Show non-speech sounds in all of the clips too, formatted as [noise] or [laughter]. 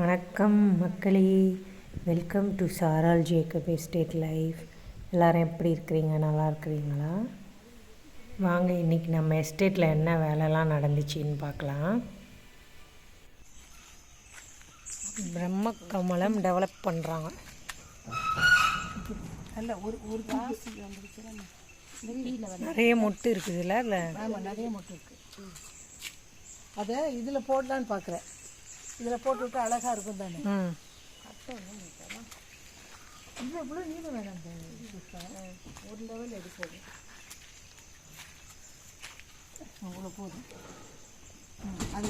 வணக்கம் மக்களே. Welcome to சாரால் ஜேக்கப் எஸ்டேட் லைஃப் எல்லோரும் எப்படி இருக்கிறீங்க? நல்லா இருக்கிறீங்களா? வாங்க இன்றைக்கி நம்ம எஸ்டேட்டில் என்ன வேலைலாம் நடந்துச்சுன்னு பார்க்கலாம். பிரம்ம கமலம் டெவலப் பண்ணுறாங்க ஒரு ஒரு நிறைய மொட்டு இருக்குதுல்ல அதில்? நிறைய மட்டும் இருக்கு. அதை இதில் போடலான்னு பார்க்குறேன். இதில் போட்டு விட்டு அழகாக இருக்கும் தானே ம் இவ்வளோ இவ்வளோ நீளம் வேணாம் இந்த புஷ்பா. ஒரு லெவல் எடு போதும் அவ்வளோ போதும் ம், அது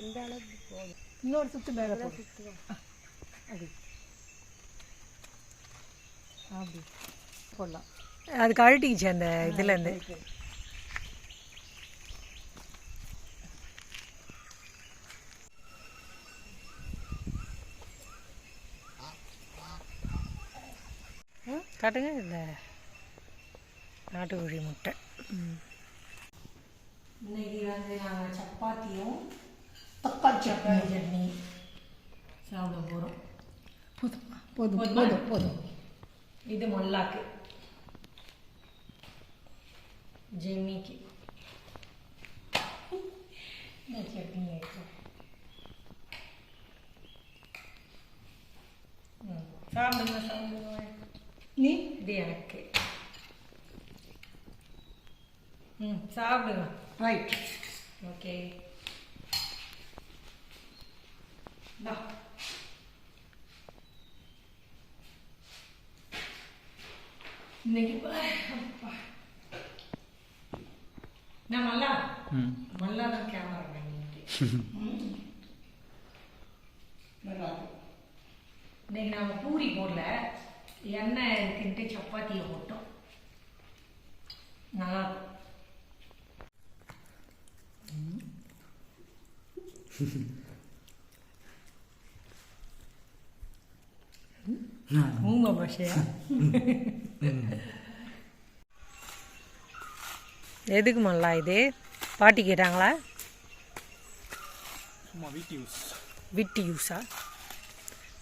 இந்த அளவுக்கு போதும் இன்னொரு சுத்து மேலே போதும் அப்படி அப்படி. போடலாம். அது கழட்டிக்கிச்சு அந்த இதுலேருந்து காட்டுங்க இந்த நாட்டுக்கோழி முட்டை. இன்னைக்கு வந்து நாங்கள் சப்பாத்தியும் தக்காளி தக்காளி சட்னி சாப்பிட போகிறோம் போதும் போதும்? போதும் போதும். இது மல்லாக்கு ஜெமிக்கு இந்த சட்னி ஆயிடுச்சு ம், சாப்பிடுங்க சாப்பிடுங்க நீ இது எனக்கு ம் இன்னைக்கு. நான் மல்லா. மல்லா தான் கேமரா இன்னைக்கு நாம பூரி போடல. எண்ணெய் இருக்குன்ட்டு சப்பாத்தியை போட்டோம். நல்லா. ஊம பாஷையா? [laughs] எதுக்கு மல்லா இது? பாட்டி கேட்டாங்களா? சும்மா வீட்டு யூஸ். விட்டு யூஸா?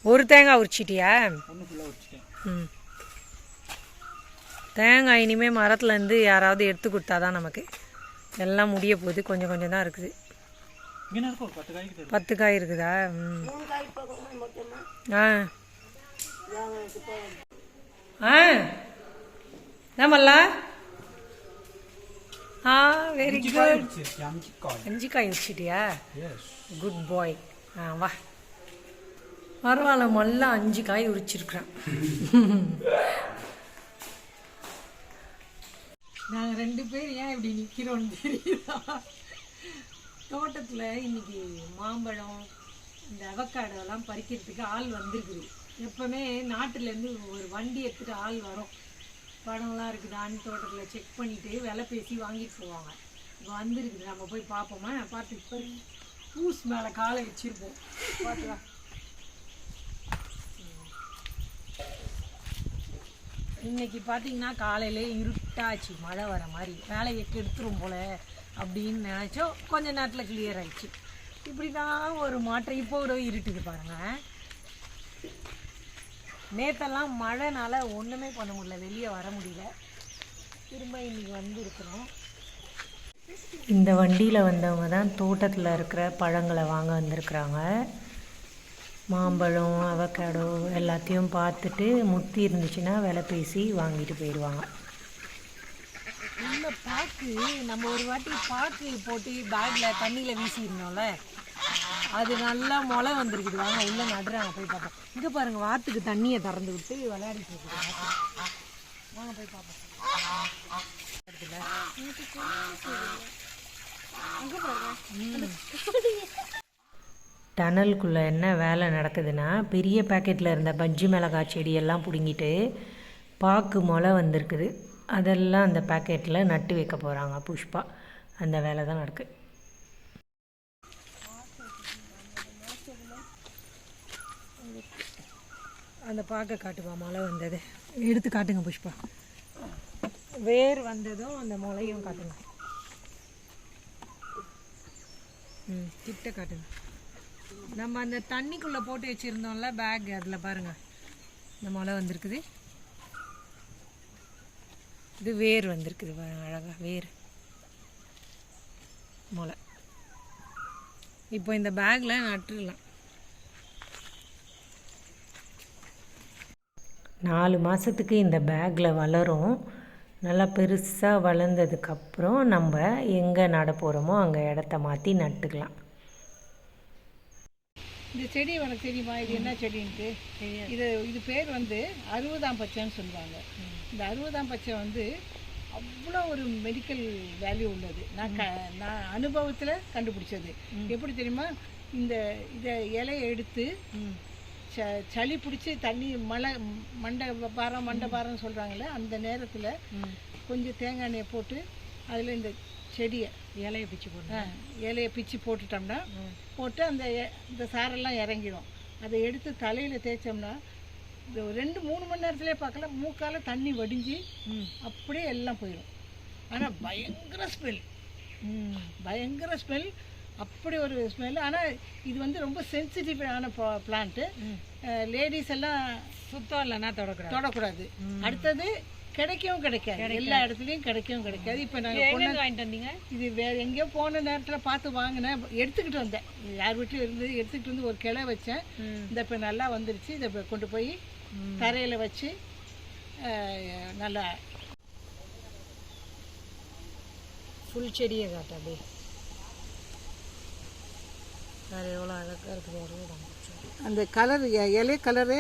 ஒரு தேங்காய் உரிச்சிட்டியா? ம். தேங்காய் இனிமேல் மரத்துலேருந்து யாராவது எடுத்து கொடுத்தா தான் நமக்கு. எல்லாம் முடிய போகுது. கொஞ்சம் கொஞ்சம் தான் இருக்குது. பத்து காய் இருக்குதா? ம். ஆ. ஆ நம்மல்லா ஆ வெரி குட் காய் வச்சு அஞ்சு காய். அஞ்சு காய் வச்சிட்டியா? எஸ் குட் பாய் ஆ வா. பரவாயில்ல மல்ல அஞ்சு காய் உரிச்சிருக்கிறேன். நாங்கள் ரெண்டு பேர் ஏன் இப்படி நிற்கிறோன்னு தெரியுதா? தோட்டத்தில் இன்னைக்கு மாம்பழம் இந்த அவக்காடெல்லாம் பறிக்கிறதுக்கு ஆள் வந்திருக்குது. எப்பவுமே நாட்டுலேருந்து ஒரு வண்டி எடுத்துகிட்டு ஆள் வரும். பழம்லாம் இருக்குதான்னு தோட்டத்தில் செக் பண்ணிவிட்டு விலை பேசி வாங்கிட்டு போவாங்க. இப்போ வந்துருக்குது நம்ம போய் பார்ப்போமா? பார்த்து இப்போ பூஸ் மேலே காலை வச்சிருப்போம். பார்த்துக்கலாம் இன்னைக்கு பார்த்தீங்கன்னா காலையிலே இருட்டாச்சு மழை வர மாதிரி. வேலையை கெடுத்துரும் போல அப்படின்னு நினச்சோம். கொஞ்ச நேரத்தில் கிளியர் ஆயிடுச்சு. இப்படி தான் ஒரு மாற்றம். இப்போ ஒரு இருட்டுது பாருங்கள் நேத்தெல்லாம் மழைனால ஒன்றுமே பண்ண முடியல வெளியே வர முடியல. திரும்ப இன்னைக்கு வந்து இருக்கிறோம் இந்த வண்டியில் வந்தவங்க தான் தோட்டத்தில் இருக்கிற பழங்களை வாங்க வந்திருக்கிறாங்க. மாம்பழம் அவக்காடோ எல்லாத்தையும் பார்த்துட்டு முத்தி இருந்துச்சுன்னா விலை பேசி வாங்கிட்டு போயிடுவாங்க. இந்த பாக்கு நம்ம ஒரு வாட்டி பாக்கு போட்டு பேக்கில் தண்ணியில் வீசியிருந்தோம்ல அது நல்லா முளை வந்திருக்குது. வாங்க உள்ளே நடுறாங்க போய் பார்ப்போம். இங்கே பாருங்க வாத்துக்கு தண்ணியை திறந்து விட்டு விளையாடிட்டு இருக்குது வாங்க போய் பார்ப்போம். டனலுக்குள்ளே என்ன வேலை நடக்குதுன்னா பெரிய பேக்கெட்டில் இருந்த பஜ்ஜி மிளகாய் செடியெல்லாம் பிடுங்கிட்டு பாக்கு முளை வந்திருக்குது. அதெல்லாம் அந்த பேக்கெட்டில் நட்டு வைக்க போகிறாங்க புஷ்பா. அந்த வேலை தான் நடக்குது அந்த பார்க்க காட்டுப்பா மழை வந்தது. எடுத்து காட்டுங்க புஷ்பா. வேர் வந்ததும் அந்த முளையும் காட்டுங்க. ம் கிட்ட காட்டுங்க. நம்ம அந்த தண்ணிக்குள்ளே போட்டு வச்சுருந்தோம்ல பேக் அதில் பாருங்கள் இந்த முளை வந்திருக்குது. இது வேர் வந்திருக்குது அழகாக வேர். முளை. இப்போ இந்த பேக்கில் நட்டுடலாம். நாலு மாதத்துக்கு இந்த பேக்கில் வளரும். நல்லா பெருசாக வளர்ந்ததுக்கப்புறம் நம்ம எங்கே நட போகிறோமோ அங்கே இடத்த மாற்றி நட்டுக்கலாம். இந்த செடி உனக்கு தெரியுமா? இது என்ன செடின்ட்டு? இது இது பேர் வந்து அறுபதாம் பச்சைன்னு சொல்லுவாங்க. இந்த அறுபதாம் பச்சை வந்து அவ்வளோ ஒரு மெடிக்கல் வேல்யூ உள்ளது. நான் க நான் அனுபவத்தில் கண்டுபிடிச்சது. எப்படி தெரியுமா? இந்த இதை இலையை எடுத்து ச சளி பிடிச்சி தண்ணி மழை மண்டை பாரம் மண்டை பாரம்னு சொல்கிறாங்களே அந்த நேரத்தில் கொஞ்சம் தேங்காய் எண்ணெயை போட்டு அதில் இந்த செடியை இலையை பிச்சு போட்டு ஆ, இலையை பிச்சு போட்டுட்டோம்னா போட்டு அந்த இந்த சாரெல்லாம் இறங்கிடும். அதை எடுத்து தலையில் தேய்ச்சோம்னா இந்த ரெண்டு மூணு மணி நேரத்துலேயே பார்க்கலாம் மூக்கால தண்ணி வடிஞ்சு அப்படியே எல்லாம் போயிடும். ஆனால் பயங்கர ஸ்மெல். பயங்கர ஸ்மெல். அப்படி ஒரு ஸ்மெல் ஆனால் இது வந்து ரொம்ப சென்சிட்டிவான பிளான்ட்டு லேடிஸ் எல்லாம் சுத்தம் இல்லைன்னா தொடக்கூடாது. தொடக்கூடாது. அடுத்தது கிடைக்கவும் கிடைக்காது. எல்லா இடத்துலையும் கிடைக்கவும் கிடைக்காது. இப்போ நாங்கள் வாங்கிட்டு வந்தீங்க? இது வேற எங்கேயோ போன நேரத்தில் பார்த்து வாங்கினேன் எடுத்துக்கிட்டு வந்தேன். யார் வீட்லையும் இருந்து எடுத்துக்கிட்டு வந்து ஒரு கிளை வச்சேன். இந்த இப்போ நல்லா வந்துருச்சு. இதை கொண்டு போய் தரையில் வச்சு நல்லா ஃபுல் செடியை காட்டு அப்படியே வேறு எவ்வளோ அழகாக இருக்குது அறுபதாம் அந்த கலர் இலை கலரு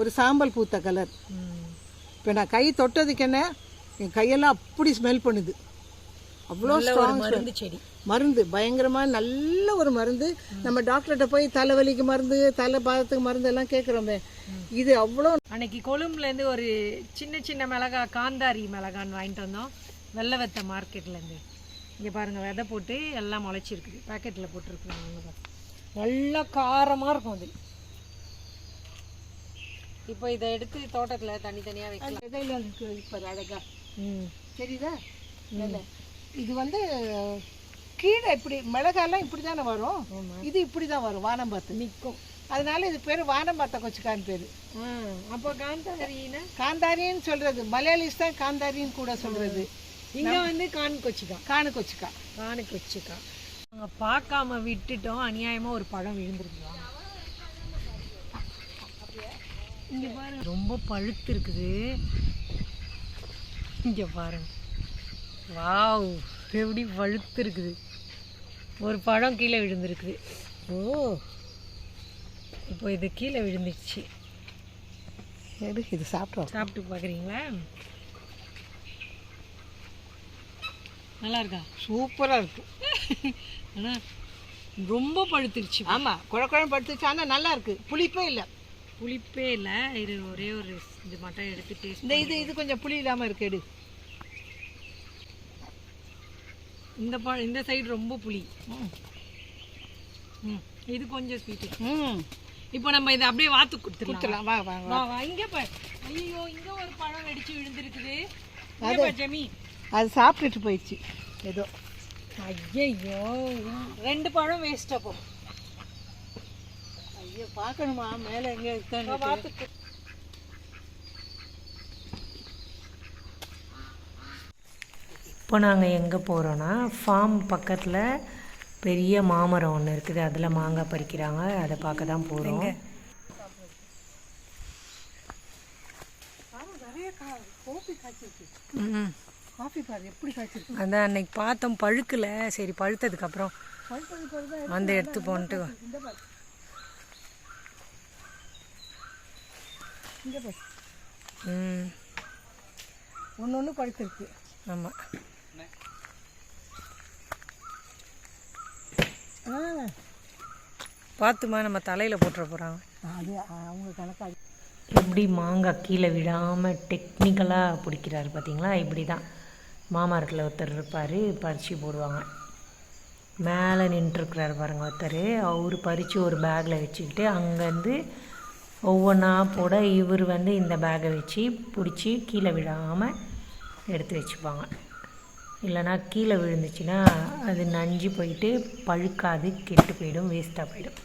ஒரு சாம்பல் பூத்த கலர் இப்போ நான் கை தொட்டதுக்கு என்ன? என் கையெல்லாம் அப்படி ஸ்மெல் பண்ணுது. அவ்வளோ ஸ்ட்ராங் மருந்து செடி. மருந்து பயங்கரமாக நல்ல ஒரு மருந்து. நம்ம டாக்டர்கிட்ட போய் தலைவலிக்கு மருந்து தலை பாதத்துக்கு மருந்து எல்லாம் கேட்குறோமே இது அவ்வளோ அன்னைக்கு கொழும்புலேருந்து ஒரு சின்ன சின்ன மிளகா காந்தாரி மிளகான்னு வாங்கிட்டு வந்தோம். வெள்ளை வெத்த மார்க்கெட்லேருந்து இங்கே பாருங்கள் விதை போட்டு எல்லாம் முளைச்சிருக்குது. பேக்கெட்டில் போட்டிருக்குறாங்க நல்லா காரமாக இருக்கும் அது. இப்போ இதை எடுத்து தோட்டத்தில் தனித்தனியாக வைக்கலாம். விதையில இருக்கு இப்போ அழகா. ம். தெரியுதா. இது வந்து கீழே இப்படி மிளகாலாம் இப்படி தானே வரும் இது இப்படி தான் வரும் வானம் பார்த்து நிற்கும் அதனால இது பேர் வானம் பார்த்த கொச்சுக்கான்னு பேர். அப்போ காந்தாரின்னா காந்தாரின்னு சொல்றது மலையாளிஸ் தான் காந்தாரின்னு கூட சொல்றது. இங்கே வந்து கான் கொச்சிக்கா. காணு கொச்சுக்கா. கானு கொச்சிக்கா. பார்க்காம விட்டுட்டோம். அநியாயமாக ஒரு பழம் விழுந்துருக்கலாம் இங்கே பாருங்க. ரொம்ப பழுத்து இருக்குது இங்கே பாருங்க. வாவ் எப்படி பழுத்து இருக்குது ஒரு பழம் கீழே விழுந்திருக்குது. ஓ இப்போ இது கீழே விழுந்துச்சு. எடு இது சாப்பிட்டோம் சாப்பிட்டு பார்க்குறீங்களா? நல்லா இருக்கா? சூப்பராக இருக்கு. ஆனால் ரொம்ப பழுத்துருச்சு. ஆமாம் குழ குழம்பு படுத்துச்சு ஆனால் நல்லா இருக்கு புளிப்பே இல்லை. புளிப்பே இல்லை. இது ஒரே ஒரு இது மட்டும் எடுத்து டேஸ்ட் இந்த இது இது கொஞ்சம் புளி இல்லாமல் இருக்கு எடு. இந்த பழ இந்த சைடு ரொம்ப புளி. ம். இது கொஞ்சம் ஸ்வீட்டு ம். இப்போ நம்ம இதை அப்படியே வாத்து கொடுத்துடலாம். வா வா வா. இங்கே பாரு ஐயோ இங்கே ஒரு பழம் வெடிச்சு விழுந்திருக்குது. ஜெமி அது சாப்பிட்டுட்டு போயிடுச்சு. ஏதோ. ஐயையோ. ரெண்டு பழம் வேஸ்ட் அப்போ. ஐயோ பார்க்கணுமா? மேலே எங்கே இருக்கான்னு வாத்து இப்போ நாங்கள் எங்கே போகிறோன்னா ஃபார்ம் பக்கத்தில் பெரிய மாமரம் ஒன்று இருக்குது. அதில் மாங்காய் பறிக்கிறாங்க. அதை பார்க்க தான் போகிறோம் ம் காஃபி பாரு எப்படி காய்ச்சிருக்கு? அதான் அன்னைக்கு பார்த்தோம் பழுக்கல. சரி பழுத்ததுக்கப்புறம் பழுத்தது பாரு தான் வந்து எடுத்து போன்ட்டு ம். ஒன்று ஒன்று பழுத்திருக்கு. ஆமாம் ஆ. பார்த்துமா நம்ம தலையில் போட்டுற போகிறாங்க அது அவங்க கணக்காக எப்படி மாங்காய் கீழே விழாமல் டெக்னிக்கலாக பிடிக்கிறாரு பார்த்தீங்களா இப்படி தான் மாமரத்தில் ஒருத்தர் இருப்பார் பறித்து போடுவாங்க. மேலே நின்றுருக்குறாரு பாருங்க ஒருத்தர். அவர் பறித்து ஒரு பேக்கில் வச்சுக்கிட்டு அங்கேருந்து ஒவ்வொன்றா போட இவர் வந்து இந்த பேக்கை வச்சு பிடிச்சி கீழே விழாமல் எடுத்து வச்சுப்பாங்க. இல்லைன்னா கீழே விழுந்துச்சுன்னா அது நஞ்சு போயிட்டு பழுக்காது கெட்டு போயிடும் வேஸ்ட்டாக போயிடும்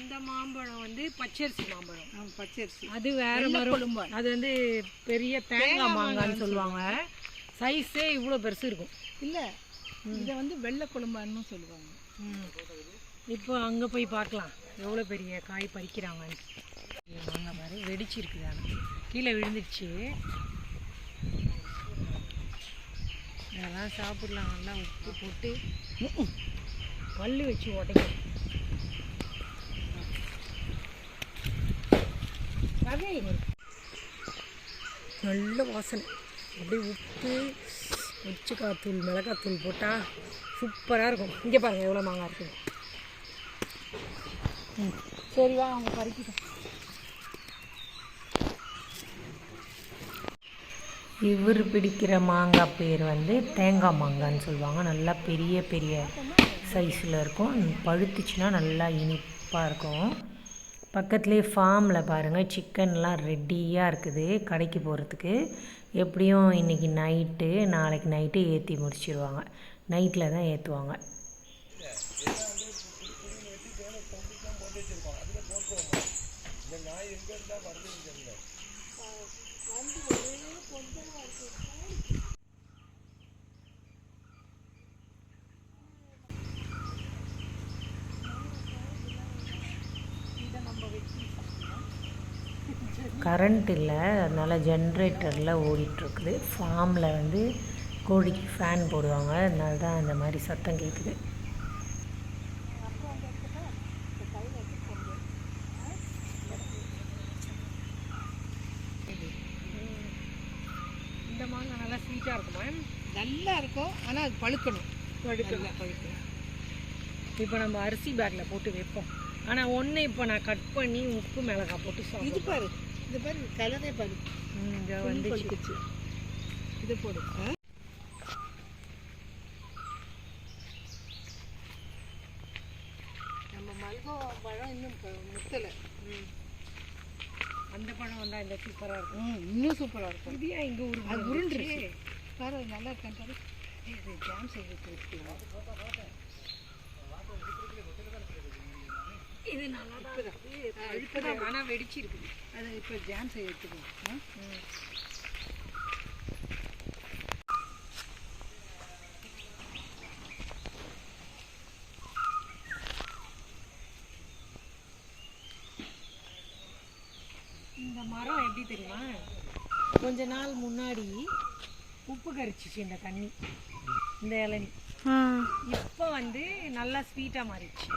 இந்த மாம்பழம் வந்து பச்சரிசி மாம்பழம். பச்சரிசி. அது வேற மரம். அது வந்து பெரிய தேங்காய் மாங்கான்னு சொல்லுவாங்க. சைஸே இவ்வளோ பெருசு இருக்கும். இல்லை இதை வந்து வெள்ளை கொழும்பான்னு சொல்லுவாங்க. இப்போ அங்கே போய் பார்க்கலாம். எவ்வளோ பெரிய காய் பறிக்கிறாங்கன்னு. மாங்காய் பாரு வெடிச்சிருக்குது ஆனால் கீழே விழுந்துடுச்சு. இதெல்லாம் சாப்பிடலாம். நல்லா உப்பு போட்டு. பல்லு வச்சு உடைக்கும் நல்ல வாசனை. அப்படியே உப்பு உச்சிக்காத்தூள் மிளகாத்தூள் போட்டால் சூப்பராக இருக்கும். இங்கே பாருங்கள் எவ்வளோ மாங்காய் இருக்குது ம் சரி வா அவங்க பறிக்கிட்டோம். இவர் பிடிக்கிற மாங்காய் பேர் வந்து தேங்காய் மாங்கான்னு சொல்லுவாங்க. நல்லா பெரிய பெரிய சைஸில் இருக்கும். பழுத்துச்சுன்னா நல்லா இனிப்பாக இருக்கும். பக்கத்துலேயே ஃபார்மில் பாருங்கள் சிக்கன்லாம் ரெடியாக இருக்குது கடைக்கு போகிறதுக்கு எப்படியும் இன்றைக்கி நைட்டு நாளைக்கு நைட்டு ஏற்றி முடிச்சிடுவாங்க நைட்டில் தான் ஏற்றுவாங்க கரண்ட் இல்லை அதனால் ஜென்ரேட்டரில் ஓடிட்டுருக்குது. ஃபார்மில் வந்து கோழிக்கு ஃபேன் போடுவாங்க. அதனால தான் அந்த மாதிரி சத்தம் கேட்குது இந்த மாங்காய் நல்லா ஸ்வீட்டாக இருக்குமா? நல்லா இருக்கும். ஆனால் அது பழுக்கணும். பழுக்கணும். பழுக்கணும். இப்போ நம்ம அரிசி பேக்கில் போட்டு வைப்போம். ஆனால் ஒன்று இப்போ நான் கட் பண்ணி உப்பு மிளகாய் போட்டு இது பாரு. இது பாரு கலரே பாரு. இங்கே வந்து வந்து இது போடு? நம்ம மல்கோ பழம் இன்னும் முத்தலை. அந்த பழம் வந்தால் இந்த சூப்பராக இருக்கும். இன்னும் சூப்பராக இருக்கும். இது ஏன் இங்கே உருண்டு அது வந்துருச்சு? உருண்டுருச்சு பாரு நல்லா இருக்கான்னு பாரு. ஜாம் செய்யறதுக்கு நல்லா இப்போதான் அது இப்போ ஜாம்? இந்த மரம் எப்படி தெரியுமா? கொஞ்ச நாள் முன்னாடி உப்பு கரிச்சிச்சு இந்த தண்ணி இந்த இளநி. இப்போ வந்து நல்லா ஸ்வீட்டாக மாறிடுச்சு.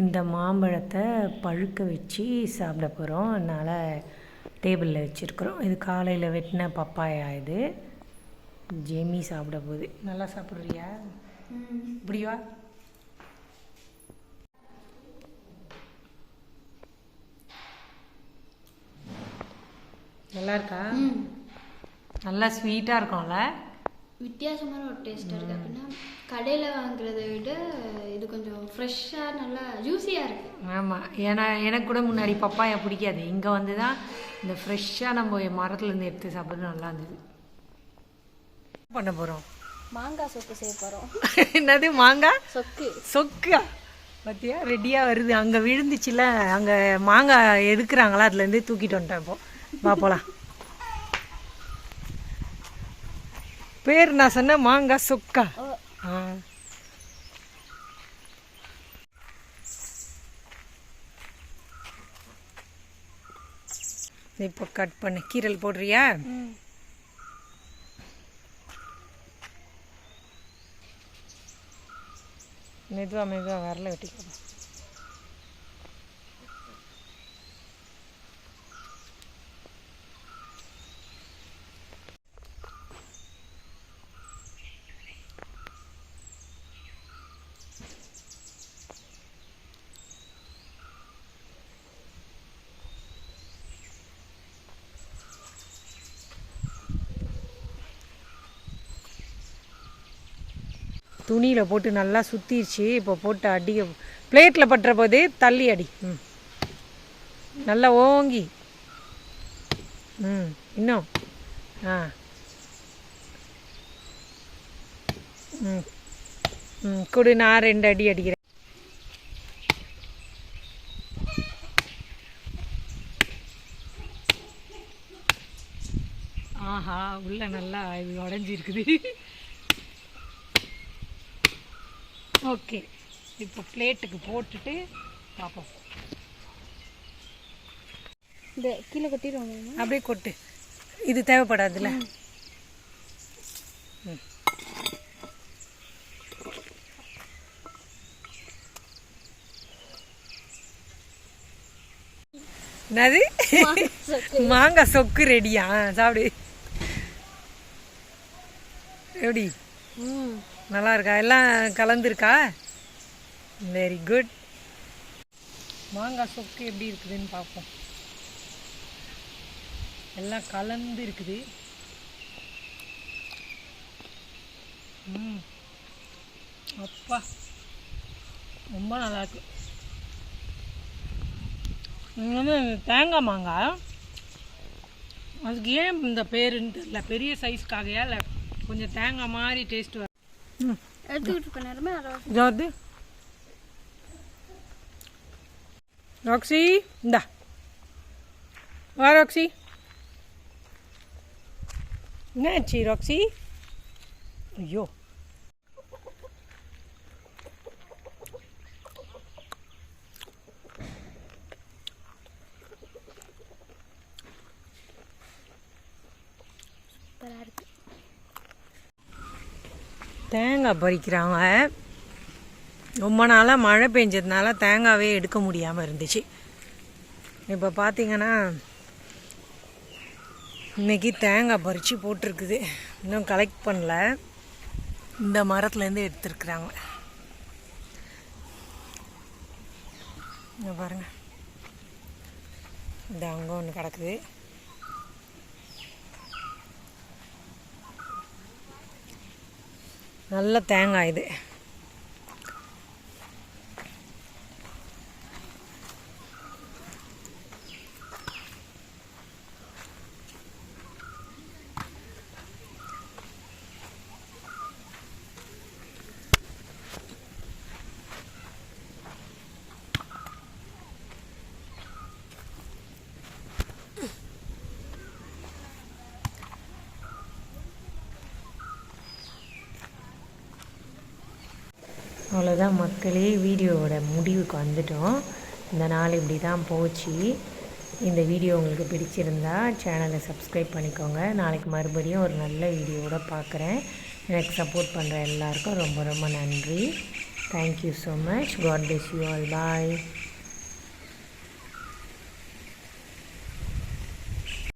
இந்த மாம்பழத்தை பழுக்க வச்சு சாப்பிட போகிறோம் அதனால் டேபிளில் வச்சுருக்குறோம். இது காலையில் வெட்டின பப்பாயா இது. ஜெமி சாப்பிட போகுது. நல்லா சாப்பிட்றியா? இப்படியா நல்லா இருக்கா? நல்லா ஸ்வீட்டாக இருக்கும்ல? வித்தியாசமான ஒரு டேஸ்ட்டாக இருக்குது அப்படின்னா கடையில் வாங்குறத விட இது கொஞ்சம் ஃப்ரெஷ்ஷாக நல்லா ஜூஸியாக இருக்குது ஆமாம் ஏன்னா எனக்கு கூட முன்னாடி பப்பாயா பிடிக்காது. இங்கே வந்து தான் இந்த ஃப்ரெஷ்ஷாக நம்ம மரத்துலேருந்து எடுத்து சாப்பிட்றது நல்லா இருந்தது. பண்ண போகிறோம் மாங்காய் சொத்து செய்ய போகிறோம் [laughs] என்னது மாங்காய் சொக்கு. சொக்கா? பார்த்தியா ரெடியாக வருது. அங்கே விழுந்துச்சுல. அங்கே மாங்காய் எடுக்கிறாங்களா? அதுலேருந்து தூக்கிட்டு வந்துட்டேன் இப்போ. வா போலாம். பேர் நான் சொன்ன மாங்காய் சொக்கா. இப்போ கட் பண்ணு. கீரல் போடுறியா? மெதுவாக மெதுவாக வரல வெட்டிக்கோ துணியில் போட்டு நல்லா சுற்றிடுச்சு இப்போ போட்டு அடிக்க பிளேட்டில் பட்டுற போது தள்ளி அடி. ம். நல்லா ஓங்கி. ம் இன்னும். ஆ. ம். ம் கொடு நான் ரெண்டு அடி அடிக்கிறேன். ஆஹா உள்ள நல்லா இது உடஞ்சிருக்குது. ஓகே. இப்போ பிளேட்டுக்கு போட்டுட்டு பார்ப்போம். இந்த கீழே கொட்டிடுவோம் அப்படியே கொட்டு. இது தேவைப்படாதுல்ல. என்னது? மாங்காய் சொக்கு ரெடியா? சாப்பிடு. எப்படி? நல்லா இருக்கா எல்லாம் கலந்துருக்கா? வெரி குட் மாங்காய் சொக்கு எப்படி இருக்குதுன்னு பார்ப்போம். எல்லாம் கலந்து இருக்குது ம். அப்பா ரொம்ப நல்லா இருக்கு வந்து தேங்காய் மாங்காய்? அதுக்கு ஏன் இந்த பேருன்னு தெரியல. பெரிய சைஸ்க்காகயா இல்லை கொஞ்சம் தேங்காய் மாதிரி டேஸ்ட் வரும் ம் எடுத்துக்கிட்டு இருக்க நேரமே அரை இதாவது ராக்ஸி இந்தா வா ராக்ஸி என்னாச்சு ராக்ஸி ஐயோ சூப்பராக இருக்கு தேங்காய் பறிக்கிறாங்க ரொம்ப நாளாக மழை பெஞ்சதுனால தேங்காவே எடுக்க முடியாமல் இருந்துச்சு. இப்போ பார்த்தீங்கன்னா இன்றைக்கி தேங்காய் பறித்து போட்டிருக்குது. இன்னும் கலெக்ட் பண்ணல. இந்த மரத்துலேருந்து எடுத்துருக்குறாங்க. இங்கே பாருங்கள் இந்த அங்கே ஒன்று கிடக்குது. நல்ல தேங்காய் இது. அவ்வளோதான் மக்களே வீடியோவோட முடிவுக்கு வந்துட்டோம். இந்த நாள் இப்படி தான் போச்சு. இந்த வீடியோ உங்களுக்கு பிடிச்சிருந்தா சேனலை சப்ஸ்கிரைப் பண்ணிக்கோங்க. நாளைக்கு மறுபடியும் ஒரு நல்ல வீடியோவோட பார்க்குறேன் எனக்கு சப்போர்ட் பண்ணுற எல்லாருக்கும் ரொம்ப ரொம்ப நன்றி. Thank you so much God bless you all bye